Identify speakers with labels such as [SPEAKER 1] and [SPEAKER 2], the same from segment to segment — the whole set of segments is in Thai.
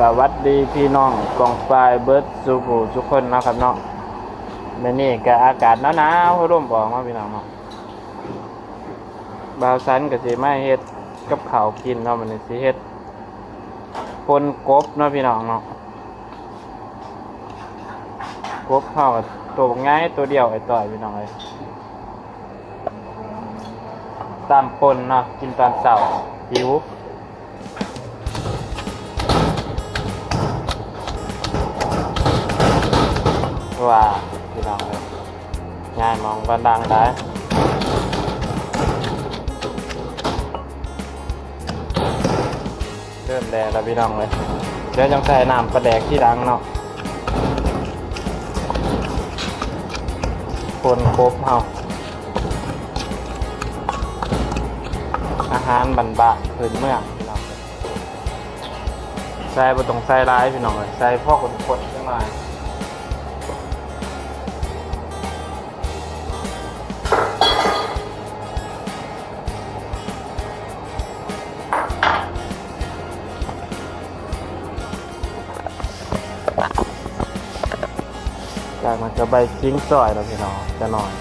[SPEAKER 1] สวัสดีพี่น้องกองปลายเบิร์ดสุกูทุกคนนะครับเนาะในนี่ก็อากาศหนาวๆร่มบอกมาพี่น้องเนาะบาวสันก็สิมาเฮ็ดกับข้าวกินเนาะมันสิเฮ็ดปนกบเนาะพี่น้องเนาะกบเฮาก็ตัวง่ายตัวเดียวไอ้ต่อยพี่น้องเลยตามปนเนาะกินตอนเช้าหิว ว่าพี่น้องเลยง่ายมองกันดังได้เริ่มแดงแล้วพี่น้องเลยเดี๋ยวจังใส่น้ำปลาแดกที่ดังเนาะคนครบเฮาอาหารบันบะพื้นเมืองพี่น้องใส่บนตรงใส่ร้ายพี่น้องเลยใส่พ่อคนคนๆขึ้นมา จากมันจะใบกิ้งซอยแล้วพี่น้องจะหน่อย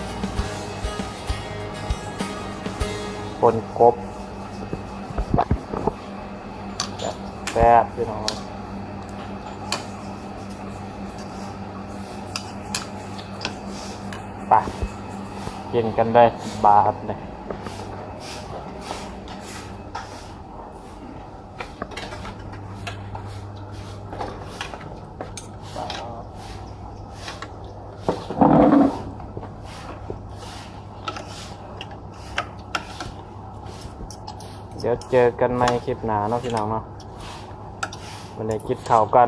[SPEAKER 1] ปนกบแซ่บพี่น้องไปกินกันได้บาทเลย เดี๋ยวเจอกันในคลิปหน้าเนาะพี่น้องเนาะวันนี้กินข่าวกัน